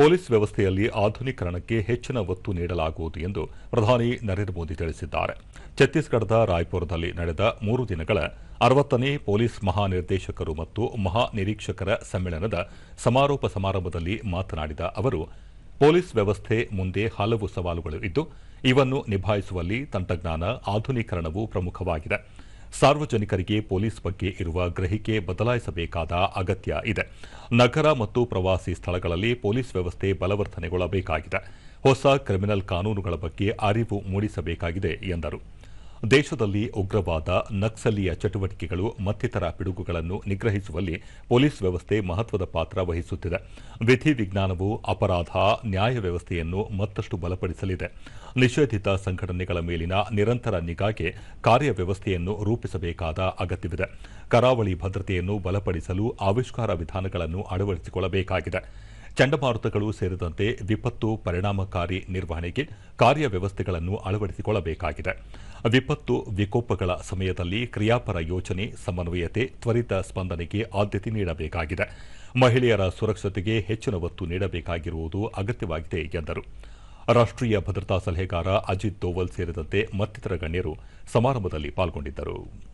Police ವ್ಯವಸ್ಥೆಯಲ್ಲಿ ಆಧುನೀಕರಣಕ್ಕೆ ಹೆಚ್ಚಿನ ಒತ್ತು ನೀಡಲಾಗುವುದು ಎಂದು ಪ್ರಧಾನಿ ನರೇಂದ್ರ ಮೋದಿ ತಿಳಿಸಿದ್ದಾರೆ. ಛತ್ತೀಸ್ಗಢದ ರಾಯ್ಪುರದಲ್ಲಿ ನಡೆದ ಮೂರು ದಿನಗಳ ಅರವತ್ತನೇ ಪೊಲೀಸ್ ಮಹಾನಿರ್ದೇಶಕರು ಮತ್ತು ಮಹಾನಿರೀಕ್ಷಕರ ಸಮ್ಮೇಳನದ ಸಮಾರೋಪ ಸಮಾರಂಭದಲ್ಲಿ ಮಾತನಾಡಿದ ಅವರು, ಪೊಲೀಸ್ ವ್ಯವಸ್ಥೆ ಮುಂದೆ ಹಲವು ಸವಾಲುಗಳು ಇದ್ದು, ಇವನ್ನು ನಿಭಾಯಿಸುವಲ್ಲಿ ತಂತ್ರಜ್ಞಾನ, ಆಧುನೀಕರಣವು ಪ್ರಮುಖವಾಗಿದೆ. ಸಾರ್ವಜನಿಕರಿಗೆ ಪೊಲೀಸ್ ಬಗ್ಗೆ ಇರುವ ಗ್ರಹಿಕೆ ಬದಲಾಯಿಸಬೇಕಾದ ಅಗತ್ಯ ಇದೆ. ನಗರ ಮತ್ತು ಪ್ರವಾಸಿ ಸ್ಥಳಗಳಲ್ಲಿ ಪೊಲೀಸ್ ವ್ಯವಸ್ಥೆ ಬಲವರ್ಧನೆಗೊಳ್ಳಬೇಕಾಗಿದೆ. ಹೊಸ ಕ್ರಿಮಿನಲ್ ಕಾನೂನುಗಳ ಬಗ್ಗೆ ಅರಿವು ಮೂಡಿಸಬೇಕಾಗಿದೆ ಎಂದರು. ದೇಶದಲ್ಲಿ ಉಗ್ರವಾದ ನಕ್ಸಲೀಯ ಚಟುವಟಿಕೆಗಳು ಮತ್ತಿತರ ಪಿಡುಗುಗಳನ್ನು ನಿಗ್ರಹಿಸುವಲ್ಲಿ ಪೊಲೀಸ್ ವ್ಯವಸ್ಥೆ ಮಹತ್ವದ ಪಾತ್ರ ವಹಿಸುತ್ತಿದೆ. ವಿಧಿ ವಿಜ್ಞಾನವು ಅಪರಾಧ, ನ್ಯಾಯ ವ್ಯವಸ್ಥೆಯನ್ನು ಮತ್ತಷ್ಟು ಬಲಪಡಿಸಲಿದೆ. ನಿಷೇಧಿತ ಸಂಘಟನೆಗಳ ಮೇಲಿನ ನಿರಂತರ ನಿಗಾಗೆ ಕಾರ್ಯವ್ಯವಸ್ಥೆಯನ್ನು ರೂಪಿಸಬೇಕಾದ ಅಗತ್ಯವಿದೆ. ಕರಾವಳಿ ಭದ್ರತೆಯನ್ನು ಬಲಪಡಿಸಲು ಆವಿಷ್ಕಾರ ವಿಧಾನಗಳನ್ನು ಅಳವಡಿಸಿಕೊಳ್ಳಬೇಕಾಗಿದೆ. ಚಂಡಮಾರುತಗಳು ಸೇರಿದಂತೆ ವಿಪತ್ತು ಪರಿಣಾಮಕಾರಿ ನಿರ್ವಹಣೆಗೆ ಕಾರ್ಯವ್ಯವಸ್ಥೆಗಳನ್ನು ಅಳವಡಿಸಿಕೊಳ್ಳಬೇಕಾಗಿದೆ. ವಿಪತ್ತು ವಿಕೋಪಗಳ ಸಮಯದಲ್ಲಿ ಕ್ರಿಯಾಪರ ಯೋಜನೆ, ಸಮನ್ವಯತೆ, ತ್ವರಿತ ಸ್ಪಂದನೆಗೆ ಆದ್ಯತೆ ನೀಡಬೇಕಾಗಿದೆ. ಮಹಿಳೆಯರ ಸುರಕ್ಷತೆಗೆ ಹೆಚ್ಚಿನ ಒತ್ತು ನೀಡಬೇಕಾಗಿರುವುದು ಅಗತ್ಯವಾಗಿದೆ ಎಂದರು. ರಾಷ್ಟ್ರೀಯ ಭದ್ರತಾ ಸಲಹೆಗಾರ ಅಜಿತ್ ದೋವಲ್ ಸೇರಿದಂತೆ ಮತ್ತಿತರ ಗಣ್ಯರು ಸಮಾರಂಭದಲ್ಲಿ ಪಾಲ್ಗೊಂಡಿದ್ದರು.